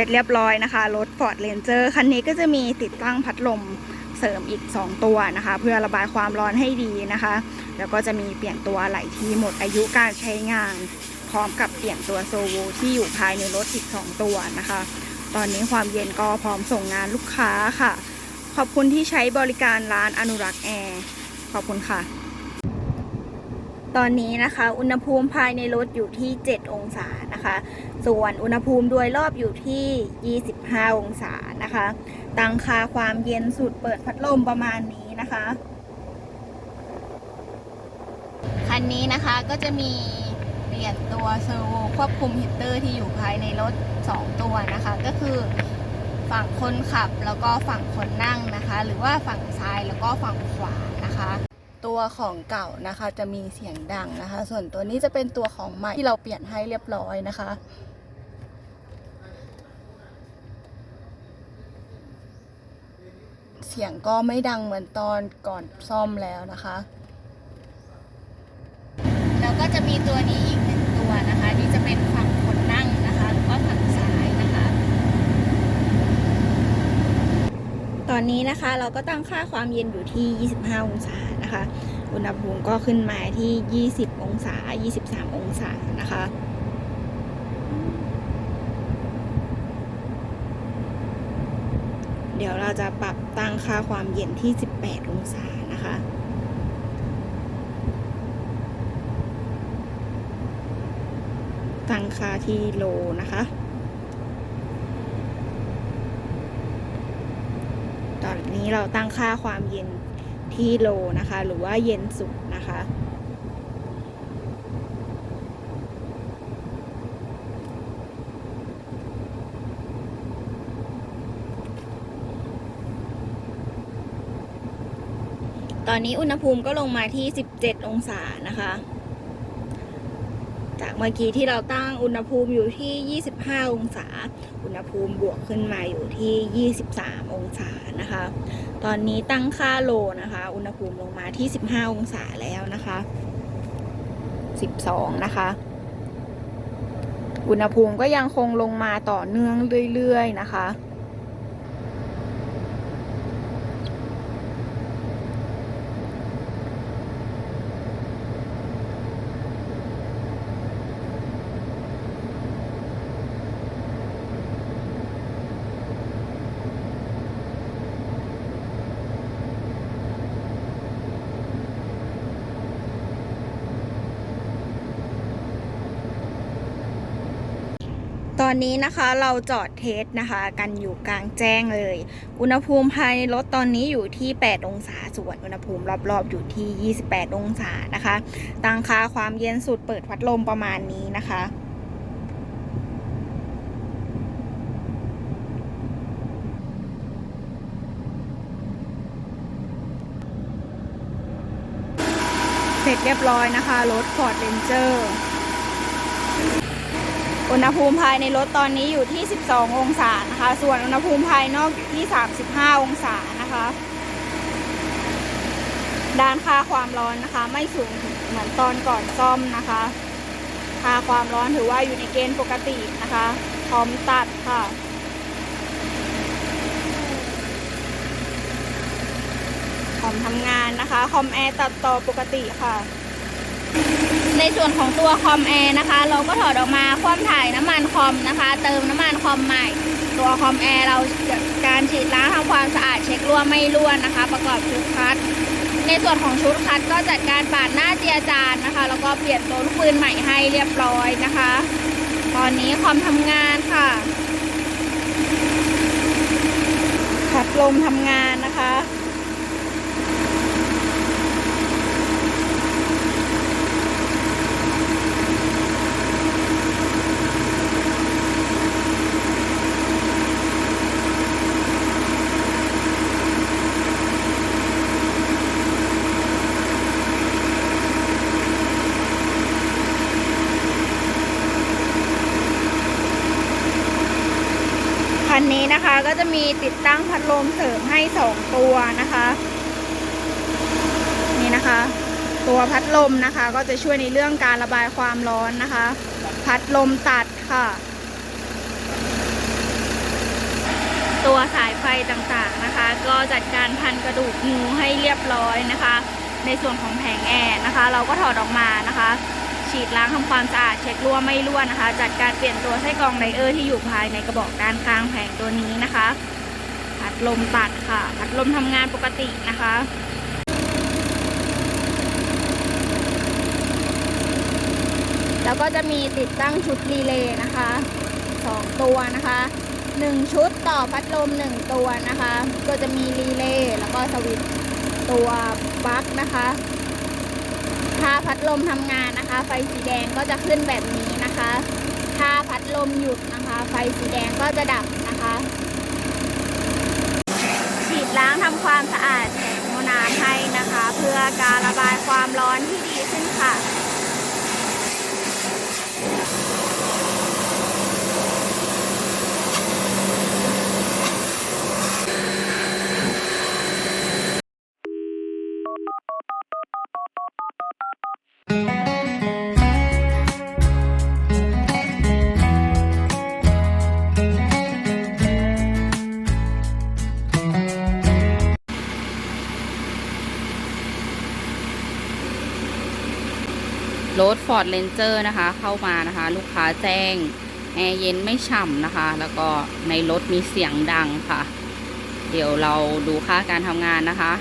สร็จเรียบร้อยนะคะ รถ Ford Ranger คันนี้ก็จะมีติดตั้งพัดลมเสริมอีก 2 ตัวนะคะ เพื่อระบายความร้อนให้ดีนะคะ แล้วก็จะมีเปลี่ยนตัวไหล่ที่หมดอายุการใช้งาน พร้อมกับเปลี่ยนตัวโซโวที่อยู่ภายในรถอีก 2 ตัวนะคะ ตอนนี้ความเย็นก็พร้อมส่งงานลูกค้าค่ะ ขอบคุณที่ใช้บริการร้านอนุรักษ์แอร์ขอบคุณค่ะ ตอนนี้นะคะ อุณหภูมิภายในรถอยู่ที่ 7 องศานะคะ ส่วนอุณหภูมิโดยรอบอยู่ที่ 25 องศานะคะ ตั้งค่าความเย็นสุดเปิดพัดลมประมาณนี้นะคะ คันนี้นะคะก็จะมีเปลี่ยนตัวเซอร์โวควบคุมฮีตเตอร์ที่อยู่ภายในรถ 2 ตัวนะคะ ก็คือฝั่งคนขับแล้วก็ฝั่งคนนั่งนะคะ หรือว่าฝั่งซ้ายแล้วก็ฝั่งขวานะคะ ตัวของเก่านะคะ จะมีเสียงดังนะคะ ส่วนตัวนี้จะเป็นตัวของใหม่ที่เราเปลี่ยนให้เรียบร้อยนะคะเสียงก็ไม่ดังเหมือนตอนก่อนซ่อมแล้วนะคะ แล้วก็จะมีตัวนี้อีกหนึ่งตัวนะคะ นี่จะเป็นฝั่งคนนั่งนะคะ หรือว่าฝั่งซ้ายนะคะ ตอนนี้นะคะเราก็ตั้งค่าความเย็นอยู่ที่ 25 องศา นะคะ อุณหภูมิก็ขึ้นมาที่ 20 องศา 23 องศานะคะเดี๋ยวเราจะปรับตั้งค่าความเย็นที่ 18 องศานะคะ ตั้งค่าที่โลนะคะ ตอนนี้เราตั้งค่าความเย็น ที่โลนะคะ หรือว่าเย็นสุดนะคะ ตอนนี้อุณหภูมิก็ลงมาที่ 17 องศานะคะ จากเมื่อกี้ที่เราตั้งอุณหภูมิอยู่ที่ 25 องศา อุณหภูมิบวกขึ้นมาอยู่ที่ 23 องศานะคะ ตอนนี้ตั้งค่าโลนะคะ อุณหภูมิลงมาที่ 15 องศาแล้วนะคะ 12 นะคะ อุณหภูมิก็ยังคงลงมาต่อเนื่องเรื่อย ๆ นะคะ ตอ นะคะ เราจอดเทสนะคะ กันอยู่กลางแจ้งเลย อุณหภูมิภายในรถตอนนี้อยู่ที่ 8 องศา ส่วนอุณหภูมิรอบๆอยู่ที่ 28 องศานะคะ ตั้งค่าความเย็นสุดเปิดพัดลมประมาณนี้นะคะเสร็จเรียบร้อยนะคะ รถ Ford Ranger อุณหภูมิภายในรถตอนนี้อยู่ที่ 12 องศานะคะ ส่วนอุณหภูมิภายนอกอยู่ที่ 35 องศานะคะ ด้านค่าความร้อนนะคะ ไม่สูงเหมือนตอนก่อนซ่อมนะคะ ค่าความร้อนถือว่าอยู่ในเกณฑ์ปกตินะคะ พร้อมตัดค่ะพร้อมทำงานนะคะ คอมแอร์ตัดต่อปกติค่ะ ในส่วนของตัวคอมแอร์นะคะ เราก็ถอดออกมาคว่ำถ่ายน้ำมันคอมนะคะ เติมน้ำมันคอมใหม่ ตัวคอมแอร์เราการฉีดล้างทำความสะอาดเช็ครั่วไม่รั่วนะคะ ประกอบชุดคัด ในส่วนของชุดคัดก็จัดการปาดหน้าเจียจานนะคะ แล้วก็เปลี่ยนตัวลูกปืนใหม่ให้เรียบร้อยนะคะ ตอนนี้คอมทำงานค่ะพัดลมทำงานนะคะ จะมีติดตั้งพัดลมเสริมให้สองตัวนะคะ นี่นะคะ ตัวพัดลมนะคะ ก็จะช่วยในเรื่องการระบายความร้อนนะคะ พัดลมตัดค่ะ ตัวสายไฟต่างๆนะคะ ก็จัดการพันกระดูกงูให้เรียบร้อยนะคะ ในส่วนของแผงแอร์นะคะ เราก็ถอดออกมานะคะ ฉีดล้างทำความสะอาดเช็ครั่วไม่รั่วนะคะ จัดการเปลี่ยนตัวไส้กรองไดเออร์ที่อยู่ภายในกระบอกด้านข้างแผงตัวนี้นะคะพัดลมตัดค่ะ พัดลมทำงานปกตินะคะแล้วก็จะมีติดตั้งชุดรีเลย์นะคะสองตัวนะคะหนึ่งชุดต่อพัดลมหนึ่งตัวนะคะ ก็จะมีรีเลย์แล้วก็สวิตตัวปลั๊กนะคะ ถ้าพัดลมทำงานนะคะ ไฟสีแดงก็จะขึ้นแบบนี้นะคะ ถ้าพัดลมหยุดนะคะ ไฟสีแดงก็จะดับนะคะ ฉีดล้างทำความสะอาดแผงโมน้ำให้นะคะ เพื่อการระบายความร้อนที่ดีขึ้นค่ะ รถ Ford Ranger นะคะ เข้ามานะคะ ลูกค้าแจ้งแอร์เย็นไม่ฉ่ำนะคะ แล้วก็ในรถมีเสียงดังค่ะ เดี๋ยวเราดูค่าการทำงานนะคะ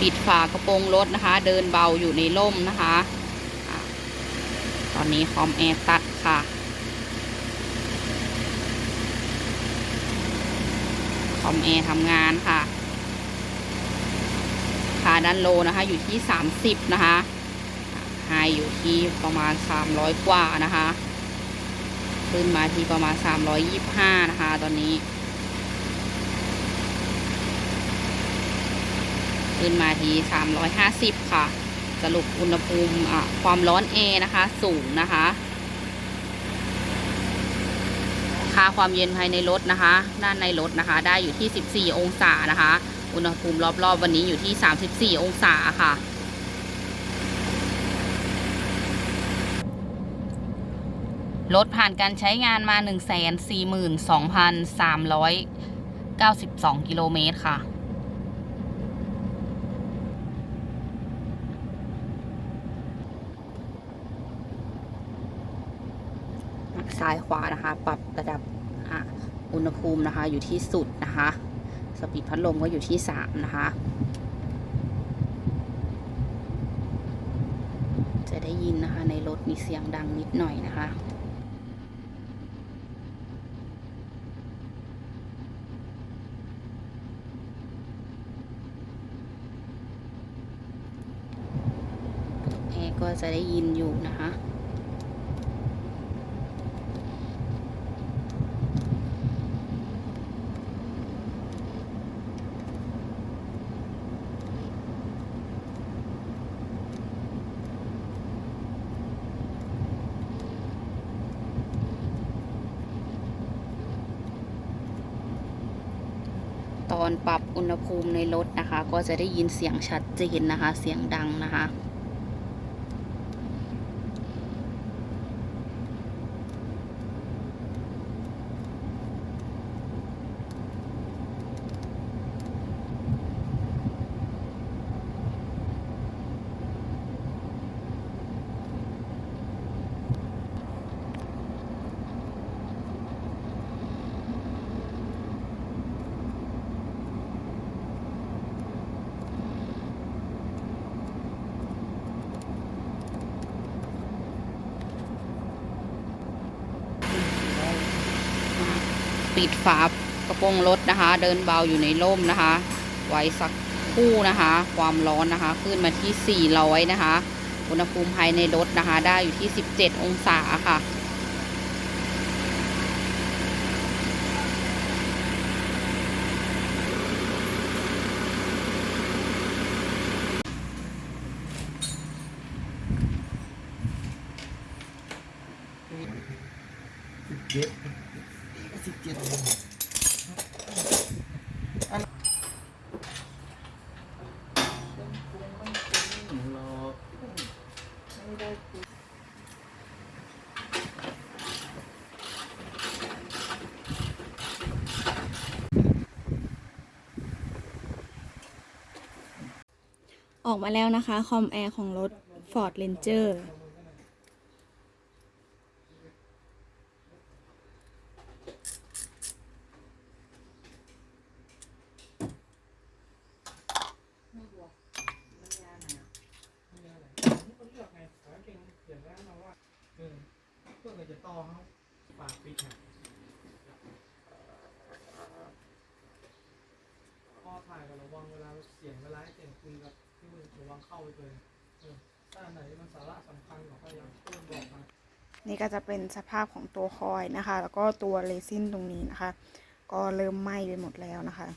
ปิดฝากระโปรงรถนะคะ เดินเบาอยู่ในร่มนะคะตอนนี้คอมแอร์ตัดค่ะ คอมแอร์ทำงานค่ะ ด้านโลนะคะ อยู่ที่ 30 นะคะไฮอยู่ที่ประมาณ 300 กว่านะคะ ขึ้นมาที่ประมาณ 325 นะคะ ตอนนี้ ขึ้นมาที่350 ค่ะ สรุปอุณหภูมิอะความร้อนแอนะคะ สูงนะคะค่าความเย็นภายในรถนะคะ ด้านในรถนะคะ ได้อยู่ที่ 14 องศานะคะ อุณหภูมิรอบๆ วันนี้อยู่ที่ 34 องศาค่ะ รถผ่านการใช้งานมา 142,392 กิโลเมตรค่ะซ้ายขวานะคะ ปรับระดับอะอุณหภูมินะคะ อยู่ที่สุดนะคะ สปีดพัดลมก็อยู่ที่ 3 นะคะ จะได้ยินนะคะในรถมีเสียงดังนิดหน่อยนะคะแอร์ก็จะได้ยินอยู่นะคะ ปรับอุณหภูมิในรถนะคะ ก็จะได้ยินเสียงชัดเจนนะคะ เสียงดังนะคะ ปิดฝากระโปรงรถนะคะ เดินเบาอยู่ในร่มนะคะ ไว้สักคู่นะคะ ความร้อนนะคะ ขึ้นมาที่ 400 นะคะ อุณหภูมิภายในรถนะคะ ได้อยู่ที่ 17 องศาค่ะเจ็ดสิบเจ็ดรอ ออกมาแล้วนะคะ คอมแอร์ของรถ Ford Ranger เขาเลือกไงแต่ว่าเก่งเขียนแล้วมาว่าเออเพื่อนก็จะต่อเขาปากปิดนะพอถ่ายก็ระวังเวลาเสียงเวลาให้เสียงคุยกับที่มือระวังเข้าไปเลยเออถ้าอันไหนมันสาระสำคัญก็พยายามเพื่อนบอกมา นี่ ก็จะเป็นสภาพของตัวคอยนะคะ แล้วก็ตัวเรซินตรงนี้นะคะ ก็เริ่มไหม้ไปหมดแล้วนะคะ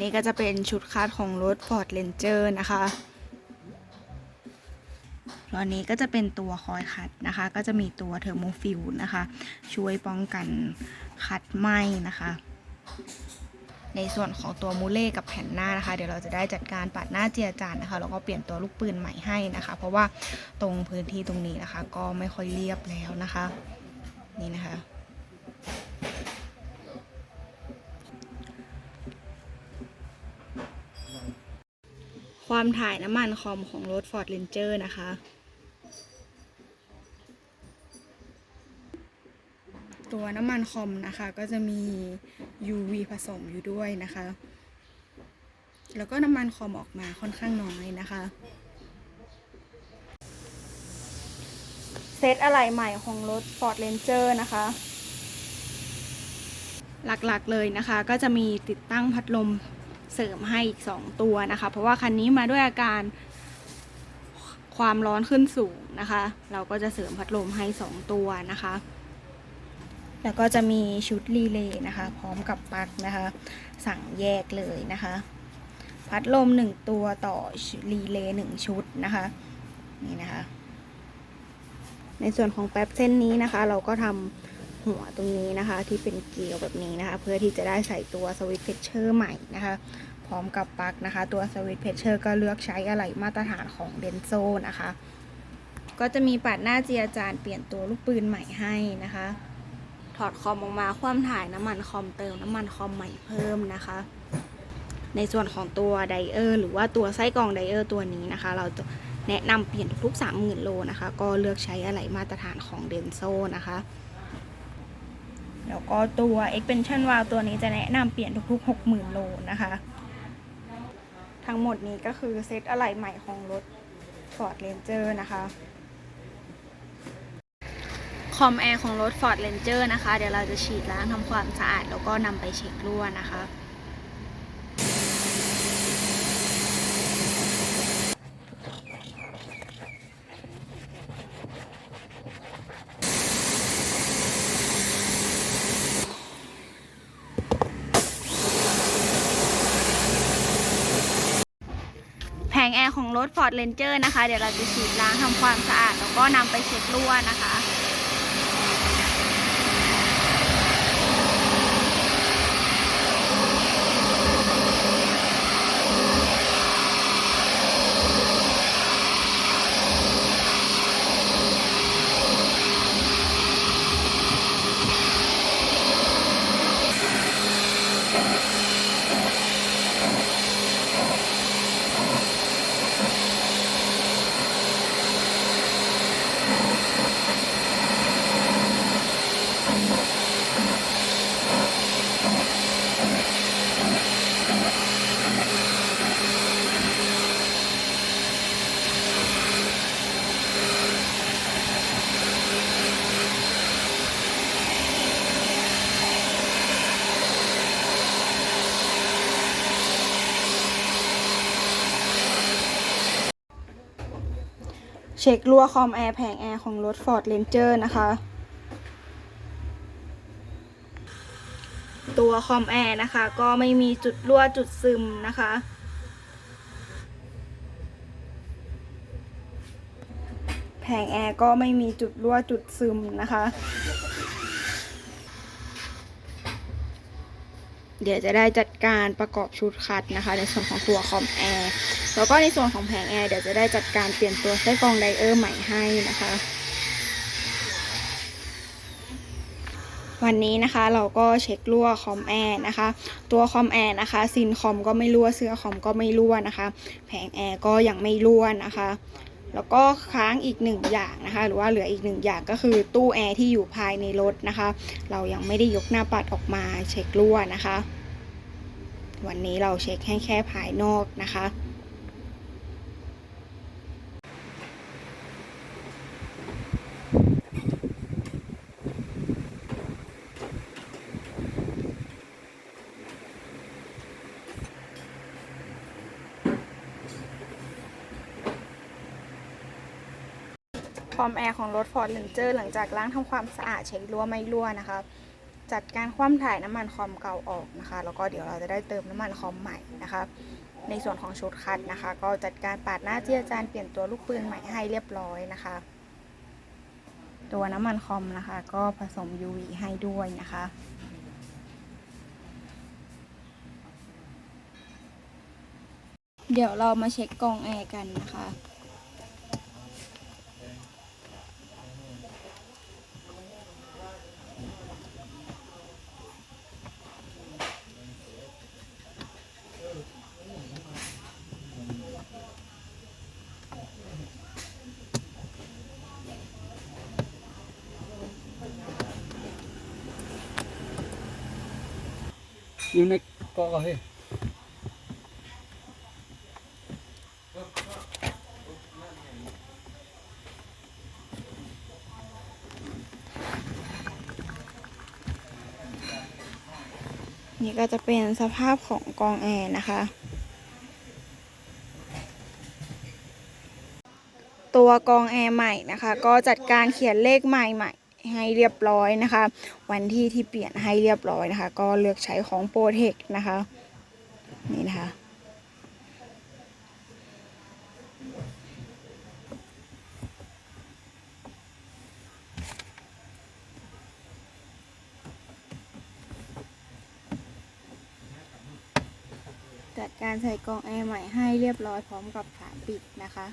นี่ก็จะเป็นชุดคาดของรถ Ford Ranger นะคะตัวนี้ก็จะเป็นตัวคอยขัดนะคะ ก็จะมีตัวเทอร์โมฟิลนะคะ ช่วยป้องกันขัดไหม้นะคะ ในส่วนของตัวมูเล่กับแผ่นหน้านะคะ เดี๋ยวเราจะได้จัดการปัดหน้าเจียจานนะคะแล้วก็เปลี่ยนตัวลูกปืนใหม่ให้นะคะ เพราะว่าตรงพื้นที่ตรงนี้นะคะ ก็ไม่ค่อยเรียบแล้วนะคะ นี่นะคะความถ่ายน้ำมันคอมของรถ Ford Ranger นะคะ ตัวน้ำมันคอมนะคะก็จะมี UV ผสมอยู่ด้วยนะคะ แล้วก็น้ำมันคอมออกมาค่อนข้างน้อยนะคะเซตอะไรใหม่ของรถ Ford Ranger นะคะ หลักๆเลยนะคะก็จะมีติดตั้งพัดลมเสริมให้อีก 2 ตัวนะคะ เพราะว่าคันนี้มาด้วยอาการความร้อนขึ้นสูงนะคะ เราก็จะเสริมพัดลมให้ 2 ตัวนะคะ แล้วก็จะมีชุดรีเลย์นะคะ พร้อมกับปลั๊กนะคะ สั่งแยกเลยนะคะ พัดลม 1 ตัวต่อรีเลย์1ชุดนะคะ นี่นะคะ ในส่วนของแป๊บเส้นนี้นะคะ เราก็ทำหัวตรงนี้นะคะ ที่เป็นเกลียวแบบนี้นะคะ เพื่อที่จะได้ใส่ตัวสวิตช์เพชเชอร์ใหม่นะคะ พร้อมกับปลั๊กนะคะ ตัวสวิตช์เพชเชอร์ก็เลือกใช้อะไหล่มาตรฐานของเดนโซนะคะก็จะมีปัดหน้าเจียจานเปลี่ยนตัวลูกปืนใหม่ให้นะคะ ถอดคอมออกมาคว่ำถ่ายน้ำมันคอมเติมน้ำมันคอมใหม่เพิ่มนะคะ ในส่วนของตัวไดเออร์หรือว่าตัวไส้กรองไดเออร์ตัวนี้นะคะ เราจะแนะนำเปลี่ยนทุกๆ30,000โลนะคะ ก็เลือกใช้อะไหล่มาตรฐานของเดนโซนะคะแล้วก็ตัว expansion valve ตัวนี้จะแนะนำเปลี่ยนทุกๆ 60,000 โลนะคะ ทั้งหมดนี้ก็คือเซตอะไหล่ใหม่ของรถ Ford Ranger นะคะ คอมแอร์ของรถ Ford Ranger นะคะ เดี๋ยวเราจะฉีดล้างทำความสะอาด แล้วก็นำไปเช็ครั่วนะคะแผงแอร์ของรถ Ford Ranger นะคะ เดี๋ยวเราจะฉีดล้างทำความสะอาด แล้วก็นำไปเช็ครั่วนะคะ ช็ครั่วคอมแอร์แผงแอร์ของรถ Ford Ranger นะคะ ตัวคอมแอร์นะคะ ก็ไม่มีจุดรั่วจุดซึมนะคะ แผงแอร์ก็ไม่มีจุดรั่วจุดซึมนะคะ เดี๋ยวจะได้จัดการประกอบชุดคัดนะคะ ในส่วนของตัวคอมแอร์แล้วก็ในส่วนของแผงแอร์เดี๋ยวจะได้จัดการเปลี่ยนตัวไส้กรองไดเออร์ใหม่ให้นะคะ วันนี้นะคะเราก็เช็ครั่วคอมแอร์นะคะ ตัวคอมแอร์นะคะซินคอมก็ไม่รั่วเสื้อคอมก็ไม่รั่วนะคะ แผงแอร์ก็ยังไม่รั่วนะคะ แล้วก็ค้างอีกหนึ่งอย่างนะคะ หรือว่าเหลืออีกหนึ่งอย่างก็คือตู้แอร์ที่อยู่ภายในรถนะคะ เรายังไม่ได้ยกหน้าปัดออกมาเช็ครั่วนะคะ วันนี้เราเช็คให้แค่ภายนอกนะคะ มแอร์ของรถ Ford Ranger หลังจากล้างทำความสะอาดเช็ครั่วไม่รั่วนะคะ จัดการคว่ำถ่ายน้ำมันคอมเก่าออกนะคะ แล้วก็เดี๋ยวเราจะได้เติมน้ำมันคอมใหม่นะคะ ในส่วนของชุดคัดนะคะ ก็จัดการปาดหน้าเจียจานเปลี่ยนตัวลูกปืนใหม่ให้เรียบร้อยนะคะ ตัวน้ำมันคอมนะคะ ก็ผสม UV ให้ด้วยนะคะเดี๋ยวเรามาเช็คกรองแอร์กันนะคะ อยู่ในเกาะเฮ้ยนี่ก็จะเป็นสภาพของกรองแอร์นะคะ ตัวกรองแอร์ใหม่นะคะ ก็จัดการเขียนเลขใหม่ใหม่ ให้เรียบร้อยนะคะ วันที่ที่เปลี่ยนให้เรียบร้อยนะคะ ก็เลือกใช้ของโปรเทคนะคะนี่นะคะจัดการใส่กองแอร์ใหม่ให้เรียบร้อยพร้อมกับฝาปิดนะคะ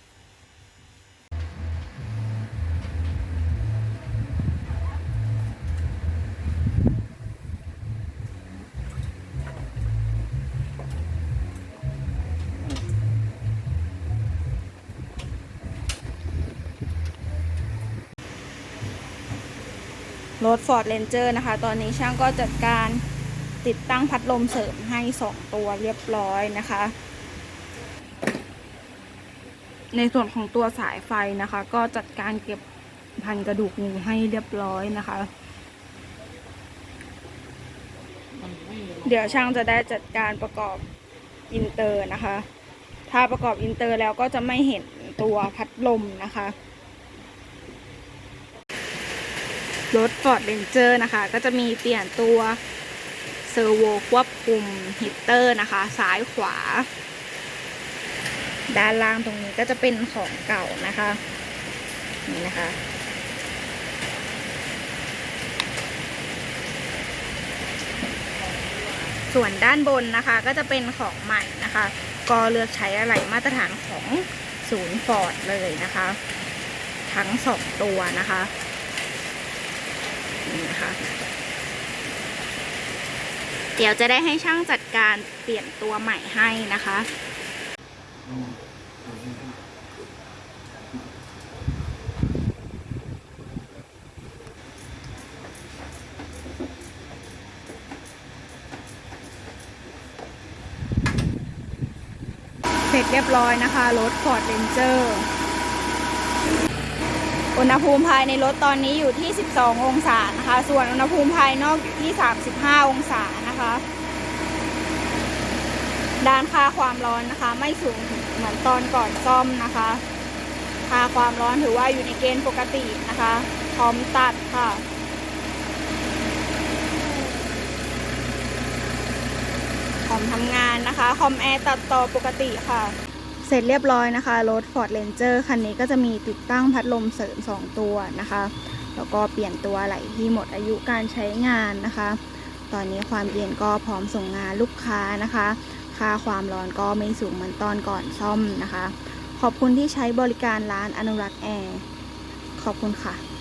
ถ Ford Ranger นะคะ ตอนนี้ช่างก็จัดการติดตั้งพัดลมเสริมให้ 2 ตัวเรียบร้อยนะคะ ในส่วนของตัวสายไฟนะคะ ก็จัดการเก็บพันกระดูกงูให้เรียบร้อยนะคะ เดี๋ยวช่างจะได้จัดการประกอบอินเตอร์นะคะ ถ้าประกอบอินเตอร์แล้วก็จะไม่เห็นตัวพัดลมนะคะ รถ Ford Ranger นะคะ ก็จะมีเปลี่ยนตัวเซอร์โวควบคุมฮีตเตอร์นะคะ ซ้ายขวา ด้านล่างตรงนี้ก็จะเป็นของเก่านะคะ นี่นะคะ ส่วนด้านบนนะคะก็จะเป็นของใหม่นะคะ ก็เลือกใช้อะไรมาตรฐานของศูนย์ฟอร์ดเลยนะคะ ทั้งสองตัวนะคะ นี่นะคะ เดี๋ยวจะได้ให้ช่างจัดการเปลี่ยนตัวใหม่ให้นะคะเสร็จเรียบร้อยนะคะ รถ Ford Ranger อุณหภูมิภายในรถตอนนี้อยู่ที่ 12 องศานะคะ ส่วนอุณหภูมิภายนอกอยู่ที่ 35 องศานะคะ ด้านค่าความร้อนนะคะ ไม่สูงเหมือนตอนก่อนซ่อมนะคะ ค่าความร้อนถือว่าอยู่ในเกณฑ์ปกตินะคะ พร้อมตัดค่ะพร้อมทำงานนะคะ คอมแอร์ตัดต่อปกติค่ะ เสร็จเรียบร้อยนะคะรถ Ford Ranger คันนี้ก็จะมีติดตั้งพัดลมเสริม 2 ตัวนะคะ แล้วก็เปลี่ยนตัวไหลที่หมดอายุการใช้งานนะคะ ตอนนี้ความเย็นก็พร้อมส่งงานลูกค้านะคะ ค่าความร้อนก็ไม่สูงเหมือนตอนก่อนซ่อมนะคะ ขอบคุณที่ใช้บริการร้านอนุรักษ์แอร์ ขอบคุณค่ะ